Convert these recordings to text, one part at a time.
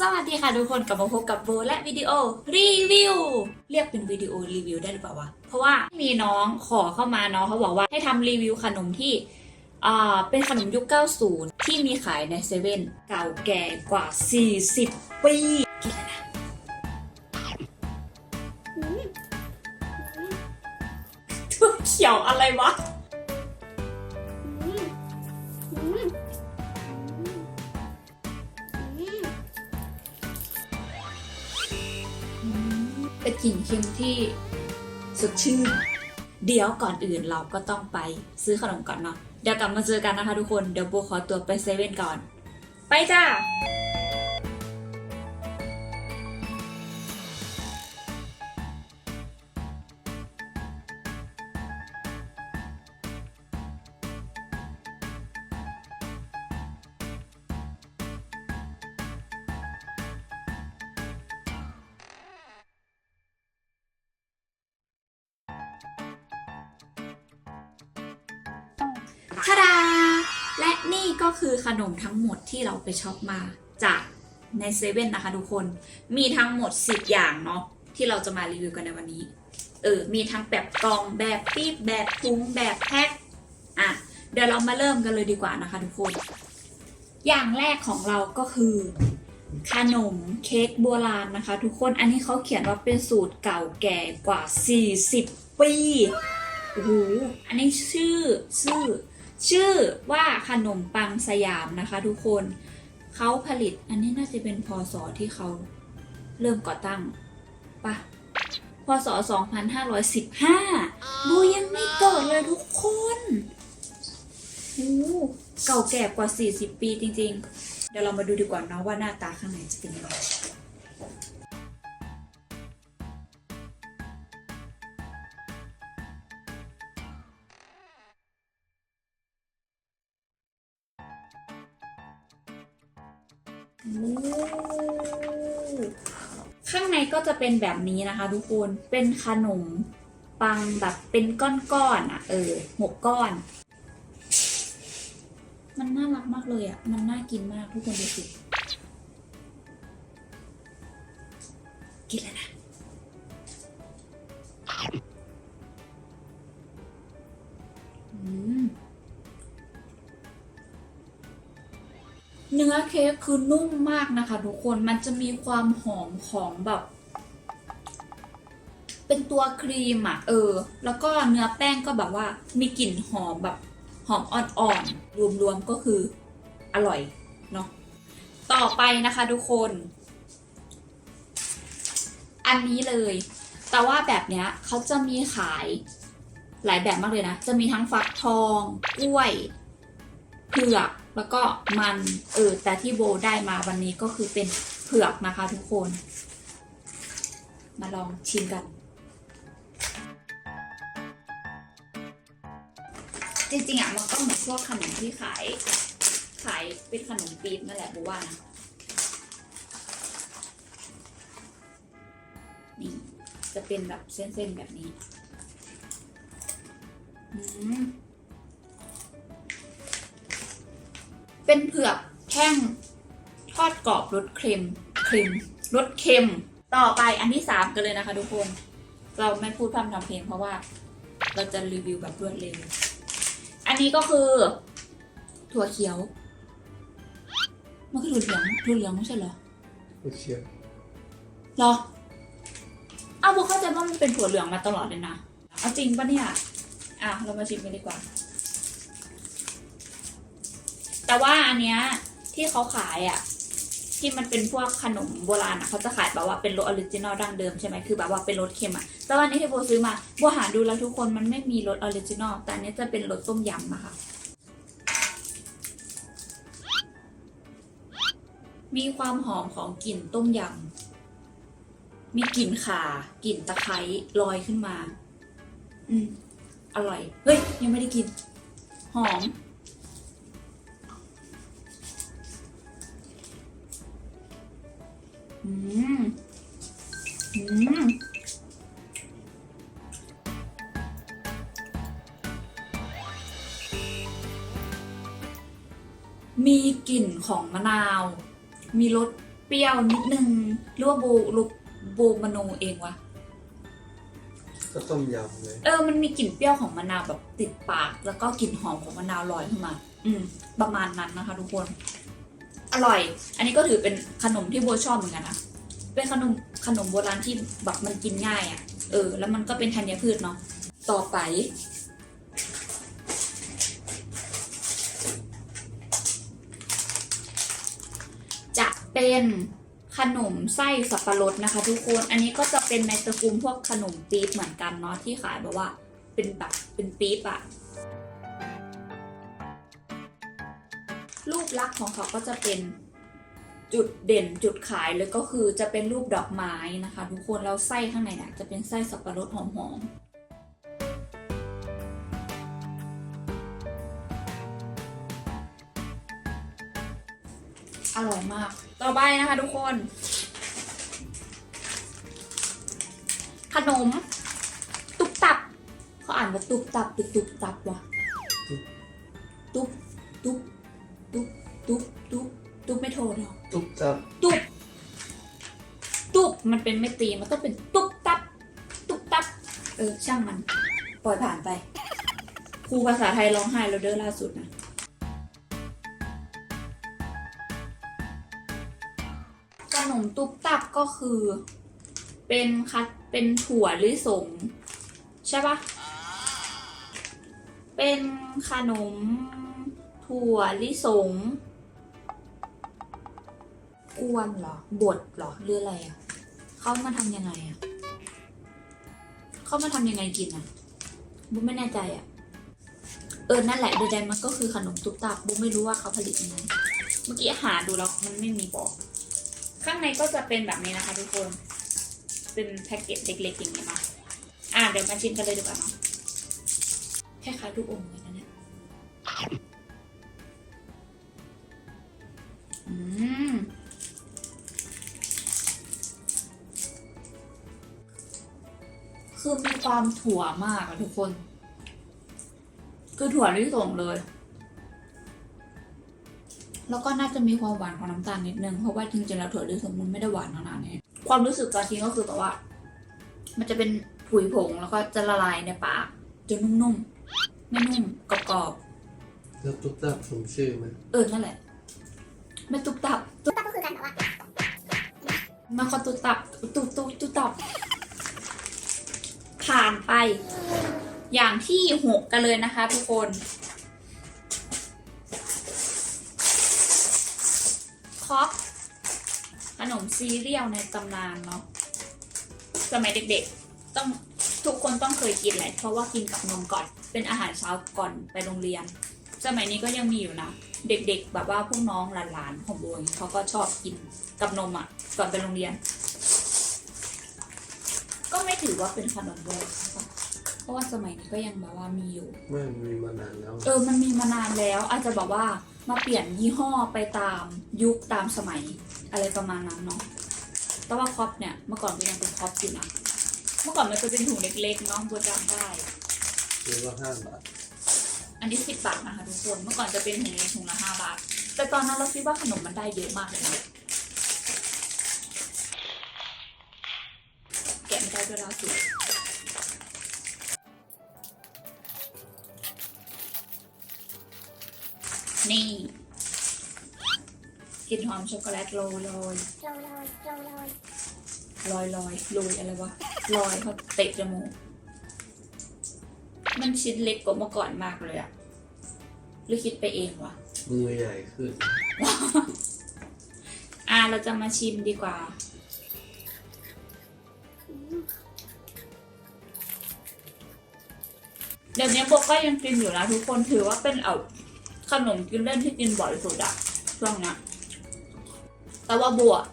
สวัสดีค่ะทุกคนกลับมาพบกับโบและวิดีโอรีวิวเรียกเป็นวิดีโอรีวิวได้หรือเปล่าวะเพราะว่ามีน้องขอเข้ามาน้องเขาบอกว่าให้ทำรีวิวขนมที่อ่าเป็นขนมยุค 90 ที่มีขายในเซเว่นเก่าแก่กว่า 40 ปีกินแล้วนะถั่วเขียวอะไรวะ เป็นกลิ่นเค็มที่สดชื่น เดี๋ยวก่อนอื่นเราก็ต้องไปซื้อขนมก่อนเนาะ เดี๋ยวกลับมาเจอกันนะคะทุกคน เดี๋ยวโบขอตัวไปเซเว่นก่อน ไปจ้า ทาดา และนี่ก็คือขนมทั้งหมดที่เราไปช็อปมาจากในเซเว่นนะคะทุกคน มีทั้งหมด 10 อย่างเนาะที่เราจะมารีวิวกันในวันนี้ เออ มีทั้งแบบกล่องแบบปี๊บแบบถุงแบบแพ็ค อะ เดี๋ยวเรามาเริ่มกันเลยดีกว่านะคะทุกคน อย่างแรกของเราก็คือ ขนมเค้กโบราณนะคะ ทุกคน อันนี้เขาเขียนว่าเป็นสูตรเก่าแก่กว่า 40 ปี โอ้โห อันนี้ชื่อชื่อ ชื่อว่าขนมปังสยามนะคะทุกคนเขาผลิตอันนี้น่าจะเป็นพศที่เขาเริ่มก่อตั้งปะพศ 2515บูยังไม่เกิดเลยทุกคนโอ้เก่าแก่กว่า 40 ปีจริงๆ เดี๋ยวเรามาดูดีกว่านะว่าหน้าตาข้างในจะเป็นยังไง ข้างในก็จะเป็นแบบนี้นะคะทุกคนเป็นขนมปังแบบเป็นก้อนๆอะ เออหกก้อน มันน่ารักมากเลยอะ มันน่ากินมากทุกคนดูสิกินแล้วนะ เนื้อเค้กคือนุ่มมากนะคะทุกคนมันจะมีความหอมของแบบ เป็นตัวครีมอะเออ แล้วก็เนื้อแป้งก็แบบว่ามีกลิ่นหอมแบบหอมอ่อนๆรวมๆก็คืออร่อยเนาะต่อไปนะคะทุกคน อันนี้เลย แต่ว่าแบบเนี้ยเขาจะมีขายหลายแบบมากเลยนะ จะมีทั้งฟักทอง กล้วยเผือก แล้วก็มันเออแต่ที่โบได้มาวันนี้ก็คือเป็นเผือกนะคะทุกคน มาลองชิมกันจริงๆอะมันก็เหมือนพวกขนมที่ขาย ขายเป็นขนมปี๊บนั่นแหละโบว่านะนี่จะเป็นแบบเส้นๆแบบนี้อืม เป็นเผือกแห้งทอดกรอบรสเค็มเค็มรสเค็ม ต่อไปอันที่สามกันเลยนะคะ ทุกคน เราไม่พูดพร่ำทำเพลงเพราะว่า เราจะรีวิวแบบรวดเร็ว อันนี้ก็คือ ถั่วเขียว มันคือถั่วเหลืองถั่วเหลืองไม่ใช่เหรอไม่เชื่อเหรออ้าวโบเข้าใจว่ามันเป็นถั่วเหลืองมาตลอดเลยนะ เอาจริงปะเนี่ย อะ เรามาชิมกันดีกว่า แต่ว่าอันเนี้ยที่เขาขายอะที่มันเป็นพวกขนมโบราณอะเขาจะขายแบบว่าเป็นรสออริจินอลดั้งเดิมใช่ไหมคือแบบว่าเป็นรสเค็มอะแต่ว่าอันนี้ที่โบซื้อมาโบหาดูแล้วทุกคนมันไม่มีรสออริจินอลแต่อันนี้จะเป็นรสต้มยำนะคะ มีความหอมของกลิ่นต้มยำมีกลิ่นข่ากลิ่นตะไคร้ลอยขึ้นมา อืมอร่อย เฮ้ย ยังไม่ได้กิน หอม อืมอืมมีกลิ่นของมะนาว มีรสเปรี้ยวนิดนึงหรือว่าโบลูกโบมโนเองวะ ก็ต้มยำเลยเออ มันมีกลิ่นเปรี้ยวของมะนาวแบบติดปาก แล้วก็กลิ่นหอมของมะนาวลอยขึ้นมา อืม ประมาณนั้นนะคะทุกคน อร่อย อันนี้ก็ถือเป็นขนมที่โบชอบเหมือนกันนะเป็นขนมขนมโบราณที่แบบมันกินง่ายอะ่ะ เออ แล้วมันก็เป็นธัญพืชเนาะต่อไป จะเป็นขนมไส้สับปะรดนะคะ ทุกคน อันนี้ก็จะเป็นในตระกูลพวกขนมปี๊บเหมือนกันเนาะที่ขายแบบว่า เป็นแบบเป็นปี๊บอะ รูปลักษณ์ของเขาก็จะเป็นจุดเด่นจุดขายเลยก็คือจะเป็นรูปดอกไม้นะคะ ทุกคนแล้วไส้ข้างในเนี่ยจะเป็นไส้สับปะรดหอมๆอร่อยมาก ต่อไปนะคะทุกคน ขนม ตุบตับ เขาอ่านว่าตุบตับหรือตุบตับวะตุบตุบ ตุบตุบตุบตุบไม่โทรหรอกตุ๊บจับตุบตุบมันเป็นไม่ตีมันต้องเป็นตุบตับตุบตับเออช่างมัน ปล่อยผ่านไปครูภาษาไทยร้องไห้แล้วเด้อล่าสุดนะขนมตุบตับก็คือ เป็นคัดเป็นถั่วลิสงใช่ปะเป็นขนม ถั่วลิสง กวนเหรอบดเหรอหรืออะไรอะเขามาทำยังไงอะเขามาทำยังไงกินอะบุ้มไม่แน่ใจอะ เออ นั่นแหละใดๆมันก็คือขนมตุ๊บตับบุ้มไม่รู้ว่าเขาผลิตยังไงเมื่อกี้หาดูแล้วมันไม่มีบอก ข้างในก็จะเป็นแบบนี้นะคะทุกคน เป็นแพ็กเกจเล็กๆอย่างนี้เนาอะเดี๋ยวมาชิมกันเลยดีกว่าเนาะคล้ายๆลูกอมเลย คือมีความถั่วมากอะทุกคน คือถั่วลิสงเลย แล้วก็น่าจะมีความหวานของน้ำตาลนิดนึง เพราะว่าจริงๆแล้วถั่วลิสงมันไม่ได้หวานขนาดนี้ ความรู้สึกตอนกินก็คือแบบว่า มันจะเป็นผุยผงแล้วก็จะละลายในปากจนนุ่มๆ ไม่นุ่มกรอบแล้วตุ๊บจับสมชื่อไหมๆเออนั่นแหละ ไม่ตุบตับตุ๊บตับก็คือการแบบว่ามันก็ตุบตับตุบตุบตุบตับ ผ่านไป อย่างที่หกกันเลยนะคะ ทุกคน คอปขนมซีเรียลในตำนานเนาะสมัยเด็กๆ ต้องทุกคนต้องเคยกินแหละเพราะว่ากินกับนมก่อน เป็นอาหารเช้าก่อนไปโรงเรียน สมัยนี้ก็ยังมีอยู่นะ เด็กๆ แบบว่าพวกน้องหลานๆของโบอย่างเงี้ยเขาก็ชอบกินกับนมอะก่อนไปโรงเรียน ก็ไม่ถือว่าเป็นขนมโบราณปะเพราะว่าสมัยนี้ก็ยังแบบว่ามีอยู่ ไม่มีมานานแล้ว เออมันมีมานานแล้ว อาจจะแบบว่ามาเปลี่ยนยี่ห้อไปตามยุคตามสมัยอะไรประมาณนั้นเนาะแต่ว่าคอปเนี่ยเมื่อก่อนก็ยังเป็นคอปอยู่นะเมื่อก่อนมันจะเป็นถุงเล็กๆเนาะโบจำได้หรือว่าห้าบาท อันนี้สิบบาทนะคะทุกคน เมื่อก่อนจะเป็นถุงเล็กถุงละห้าบาท แต่ตอนนั้นเราคิดว่าขนมมันได้เยอะมากเลยนะแกะไม่ได้ด้วยล่าสุดนี่กลิ่นหอมช็อกโกแลตโรยโรยโรยโรยโรยโรยลอยลอยลอยอะไรวะลอยเขาเตะจมูก มันชิ้นเล็กกว่าเมื่อก่อนมากเลยอะหรือคิดไปเองวะ มือใหญ่ขึ้น อะเราจะมาชิมดีกว่า เดี๋ยวนี้โบก็ยังกินอยู่นะ ทุกคนถือว่าเป็นเอาขนมกินเล่นที่กินบ่อยสุดอะช่วงเนี้ยแต่ว่าโบอะ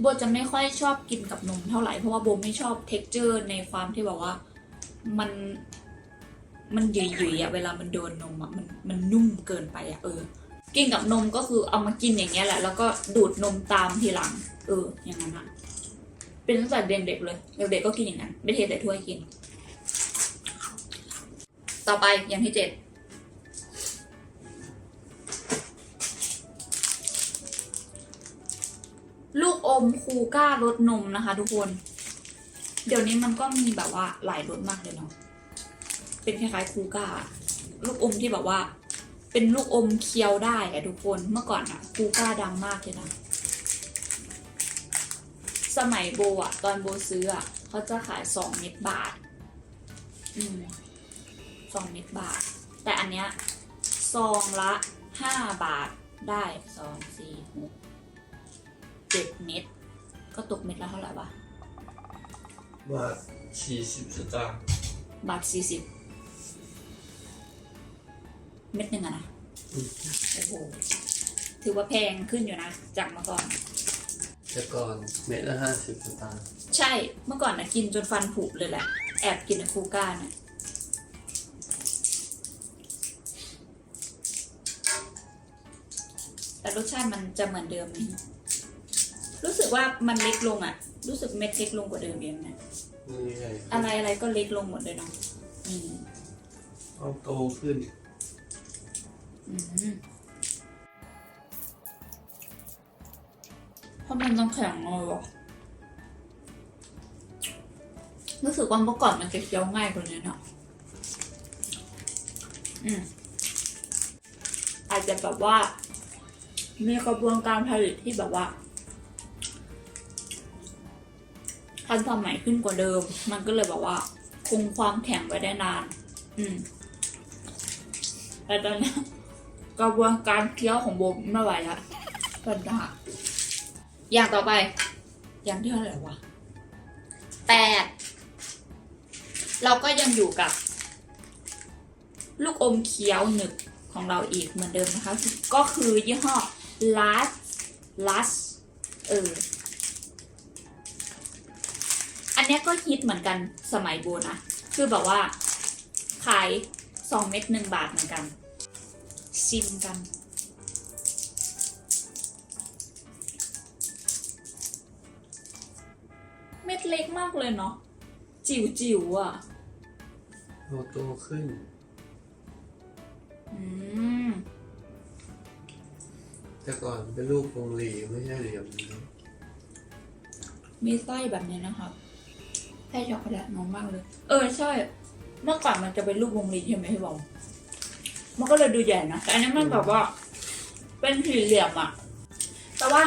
โบจะไม่ค่อยชอบกินกับนมเท่าไหร่เพราะว่าโบไม่ชอบเท็กเจอร์ในความที่แบบว่า มัน มันหยุ่ยๆอะเวลามันโดนนมอะมันมันนุ่มเกินไปอะเออ กินกับนมก็คือเอามากินอย่างเงี้ยแหละ แล้วก็ดูดนมตามทีหลัง เออ อย่างนั้นอะเป็นตั้งแต่เด็กๆเลยเด็กๆก็กินอย่างนั้น ไม่เทใส่ถ้วยกิน ต่อไปอย่างที่เจ็ดลูกอมคูก้ารสนมนะคะ ทุกคน เดี๋ยวนี้มันก็มีแบบว่าหลายรสมากเลยเนาะ เป็นคล้ายๆคูก้า ลูกอมที่แบบว่า เป็นลูกอมเคี้ยวได้อะทุกคนเมื่อก่อนอะคูก้าดังมากเลยนะสมัยโบอะตอนโบซื้ออะเขาจะขายสองเม็ดบาทอืมสองเม็ดบาท แต่อันเนี้ยซองละห้าบาทได้สองสี่หกเจ็ดเม็ดก็ตกเม็ดละเท่าไหร่วะบาทสี่สิบสตางค์บาทสี่สิบ เม็ดหนึ่งอะนะอืมโอ้โหถือว่าแพงขึ้นอยู่นะ จากเมื่อก่อน แต่ก่อนเม็ดละห้าสิบสตางค์ใช่เมื่อก่อนนะกินจนฟันผุเลยแหละ แอบกินคูก้านะแต่รสชาติมันจะเหมือนเดิมไหมรู้สึกว่ามันเล็กลงอะรู้สึกเม็ดเล็กลงกว่าเดิมเองนะมือใหญ่ขึ้นอะไรอะไรก็เล็กลงหมดเลยเนาะอืม เอาโตขึ้นอืม เพราะมันต้องแข็งเลยวะรู้สึกว่าเมื่อก่อนมันจะเคี้ยวง่ายกว่านี้เนาะอืมอาจจะแบบว่า มีกระบวนการผลิตที่แบบว่าทันสมัยขึ้นกว่าเดิม มันก็เลยแบบว่า คงความแข็งไว้ได้นาน อืมแต่ตอนนี้ กระบวนการเคี้ยวของโบไม่ไหวแล้วปัญหาอย่างต่อไป อย่างที่เท่าไหร่วะแปดเราก็ยังอยู่กับ ลูกอมเคี้ยวหนึบของเราอีกเหมือนเดิมนะคะ ก็คือยี่ห้อ Last Last เออ อันนี้ก็ฮิตเหมือนกันสมัยโบนะ คือแบบว่า ขายสองเม็ดหนึ่งบาทเหมือนกัน ชิมกัน เม็ดเล็กมากเลยเนาะจิ๋วจิ๋วๆอะเอาโตขึ้น อืม แต่ก่อนเป็นลูกวงหลีไม่ใช่เหลี่ยมนี้มีไส้แบบนี้นะครับไส้ช็อกโกแลตน้องมากเลย เออใช่ เมื่อก่อนมันจะเป็นรูปวงรีใช่ไหมพี่บอม มันก็เลยดูใหญ่นะแต่อันนี้มันแบบว่า เป็นสี่เหลี่ยมอะแต่ว่า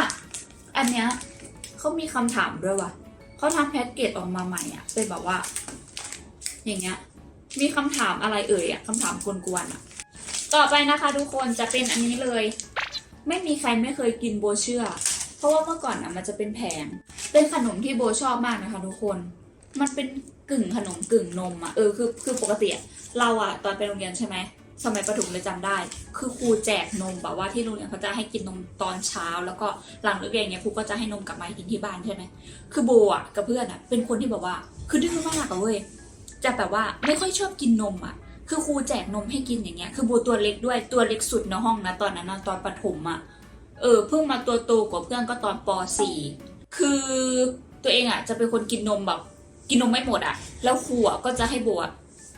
อันเนี้ยเขามีคำถามด้วยว่ะเขาทำแพ็กเกจออกมาใหม่อะเป็นแบบว่า อย่างเงี้ย มีคำถามอะไรเอ่ยอะคำถามกวนๆอะต่อไปนะคะทุกคนจะเป็นอันนี้เลย ไม่มีใครไม่เคยกินโบเชื่อ เพราะว่าเมื่อก่อนอะมันจะเป็นแผงเป็นขนมที่โบชอบมากนะคะทุกคน มันเป็นกึ่งขนมกึ่งนมอะเออคือคือปกติเราอะตอนไปโรงเรียนใช่ไหม สมัยประถมเลยจำได้ คือครูแจกนมแบบว่าที่โรงเรียนเขาจะให้กินนมตอนเช้า แล้วก็หลังเลิกเรียนเนี่ยครูก็จะให้นมกลับมากินที่บ้านใช่ไหมคือโบอะกับเพื่อนอะเป็นคนที่แบบว่าคือดื้อมากอะเว้ยจะแบบว่าไม่ค่อยชอบกินนมอะคือครูแจกนมให้กินอย่างเงี้ยคือโบตัวเล็กด้วยตัวเล็กสุดในห้องนะตอนนั้นตอนประถมอะเออเพิ่งมาตัวโตกว่าเพื่อนก็ตอนป .4 คือตัวเองอะจะเป็นคนกินนมแบบกินนมไม่หมดอะ แล้วครูอะก็จะให้โบอะ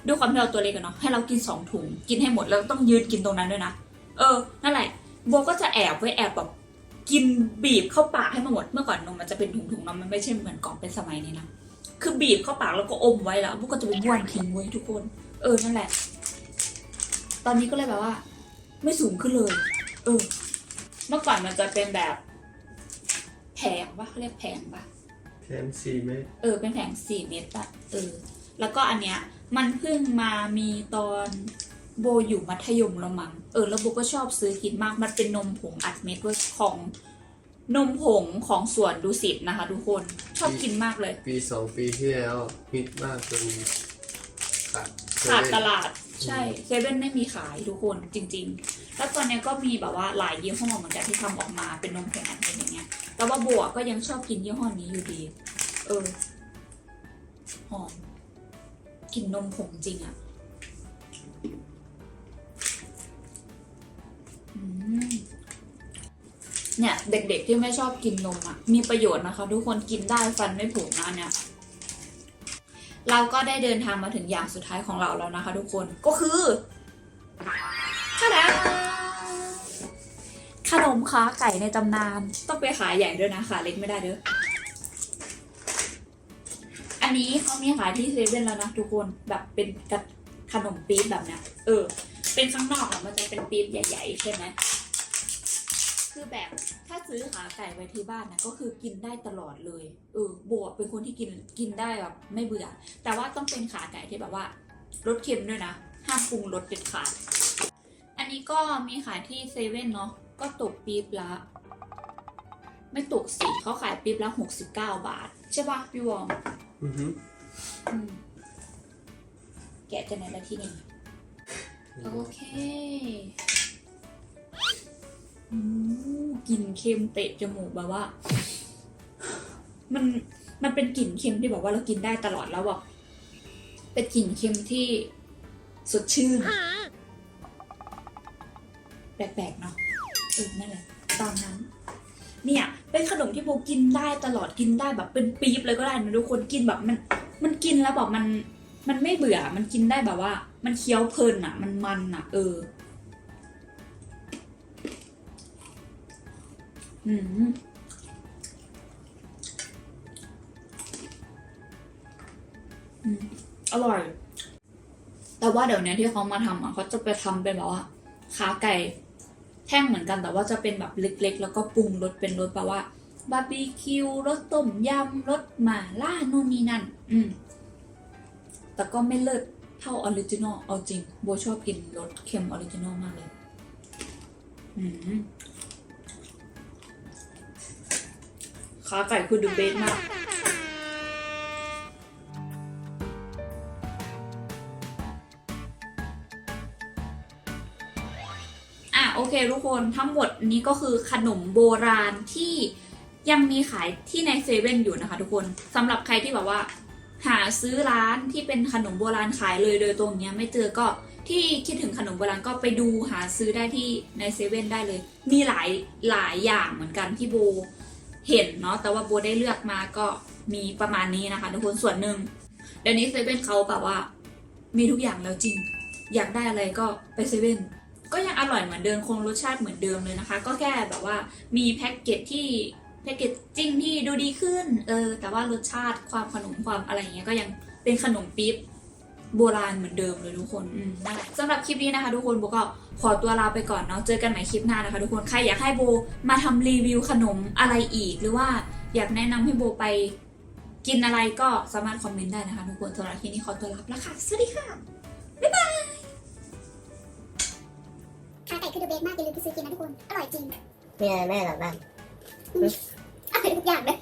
ด้วยความที่เราตัวเล็กอะเนาะให้เรากินสองถุงกินให้หมดแล้วต้องยืนกินตรงนั้นด้วยนะเออนั่นแหละโบก็จะแอบไว้แอบแบบกินบีบเข้าปากให้มันหมดเมื่อก่อนนมมันจะเป็นถุงๆเนาะมันไม่ใช่เหมือนกล่องเป็นสมัยนี้นะคือบีบเข้าปากแล้วก็อมไว้แล้วโบก็จะไปบ้วนทิ้งไว้ทุกคน เออนั่นแหละ ตอนนี้ก็เลยแบบว่า ไม่สูงขึ้นเลยเออเมื่อก่อนมันจะเป็นแบบแผงปะเขาเรียกแผงปะแถมสี่เม็ดเออเป็นแผงสี่เม็ดอะเออ แล้วก็อันเนี้ย มันเพิ่งมามีตอนโบอยู่มัธยมแล้วมั้งเออแล้วโบก็ชอบซื้อกินมากมันเป็นนมผงอัดเม็ดด้วยของนมผงของสวนดุสิตนะคะ ทุกคนชอบกินมากเลย ปีสองปีที่แล้วฮิตมากจนขาดขาดตลาดใช่เซเว่นไม่มีขายทุกคนจริง ๆ แล้วตอนเนี้ยก็มีแบบว่าหลายยี่ห้อเหมือนกันที่ทำออกมาเป็นนมผงอัดเป็นอย่างเงี้ย แต่ว่าโบอะก็ยังชอบกินยี่ห้อนี้อยู่ดี เออหอม กลิ่นนมผงจริงอะเนี่ย เด็กๆที่ไม่ชอบกินนมอะมีประโยชน์นะคะ ทุกคนกินได้ฟันไม่ผุนะเนี่ย เราก็ได้เดินทางมาถึงอย่างสุดท้ายของเราแล้วนะคะ ทุกคนก็คือขนมขขนมขาไก่ในตำนาน ต้องไปขายใหญ่ด้วยนะขาเล็กไม่ได้เด้อ อันนี้เขามีขายที่เซเว่นแล้วนะทุกคนแบบเป็นกระขนมปี๊บแบบเนี้ยเออ เป็นข้างนอกอะมันจะเป็นปี๊บใหญ่ ๆ ใช่ไหมคือแบบถ้าซื้อขาไก่ไว้ที่บ้านนะก็คือกินได้ตลอดเลยเออบวกเป็นคนที่กินกินได้แบบไม่เบื่อ แต่ว่าต้องเป็นขาไก่ที่แบบว่ารสเค็มด้วยนะห้ามปรุงรสเด็ดขาดอันนี้ก็มีขายที่เซเว่นเนาะก็ตกปี๊บละ ไม่ตกสิเขาขายปี๊บละหกสิบเก้าบาท ใช่ปะพี่วอม อือฮึอืมแกะจะไหนละที่นี่โอเคอืมกลิ่นเค็มเตะจมูกแบบว่า มันมันเป็นกลิ่นเค็มที่แบบว่าเรากินได้ตลอดแล้วแบบเป็นกลิ่นเค็มที่สดชื่น แปลกๆเนาะเออนั่นแหละตามนั้น เนี่ย เป็นขนมที่โบกินได้ตลอดกินได้แบบเป็นปี๊บเลยก็ได้นะทุกคนกินแบบมัน มันกินแล้วแบบมันมันไม่เบื่อ มันกินได้แบบว่า มันเคี้ยวเพลินอะ มันมันอะ เออ อืมอืมอร่อย แต่ว่าเดี๋ยวนี้ที่เขามาทำอะเขาจะไปทำเป็นแบบว่าขาไก่ แท่งเหมือนกันแต่ว่าจะเป็นแบบเล็กๆ แล้วก็ปรุงรสเป็นรสแบบว่าบาร์บีคิวรสต้มยำรสหม่าล่านู่นนี่นั่น อืม แต่ก็ไม่เลิศเท่าออริจินอลเอาจริงโบชอบกินรสเค็มออริจินอลมากเลย อืมขาไก่คือดูเบสมาก เคทุกคนทั้งหมดนี้ก็คือขนมโบราณที่ยังมีขายที่ในเซเว่นอยู่นะคะทุกคนสำหรับใครที่แบบว่า หาซื้อร้านที่เป็นขนมโบราณขายเลยโดยตรงเนี้ยไม่เจอก็ที่คิดถึงขนมโบราณก็ไปดูหาซื้อได้ที่ในเซเว่นได้เลย มีหลายหลายอย่างเหมือนกันที่โบเห็นเนาะแต่ว่าโบได้เลือกมาก็มีประมาณนี้นะคะทุกคนส่วนหนึ่งเดี๋ยวนี้เซเว่นเขาแบบว่า มีทุกอย่างแล้วจริง อยากได้อะไรก็ไปเซเว่น ก็ยังอร่อยเหมือนเดิมคงรสชาติเหมือนเดิมเลยนะคะ ก็แค่แบบว่ามีแพ็กเกจที่แพ็กเกจจิ้งที่ดูดีขึ้นเออแต่ว่ารสชาติความขนมความอะไรอย่างเงี้ยก็ยังเป็นขนมปี๊บโบราณเหมือนเดิมเลยทุกคนอืมนั่นแหละสำหรับคลิปนี้นะคะ ทุกคนโบก็ขอตัวลาไปก่อนเนาะ เจอกันใหม่คลิปหน้านะคะ ทุกคน ใครอยากให้โบมาทำรีวิวขนมอะไรอีก หรือว่าอยากแนะนำให้โบไปกินอะไรก็สามารถคอมเมนต์ได้นะคะ ทุกคนสำหรับคลิปนี้ขอตัวลาไปแล้วค่ะ สวัสดีค่ะขาไก่คือ บสมากอย่าลืมไปซื้อกินนะทุกคน อร่อยจริง มีอะไรแม่หรอบ้างอร่อยทุกอย่างเลย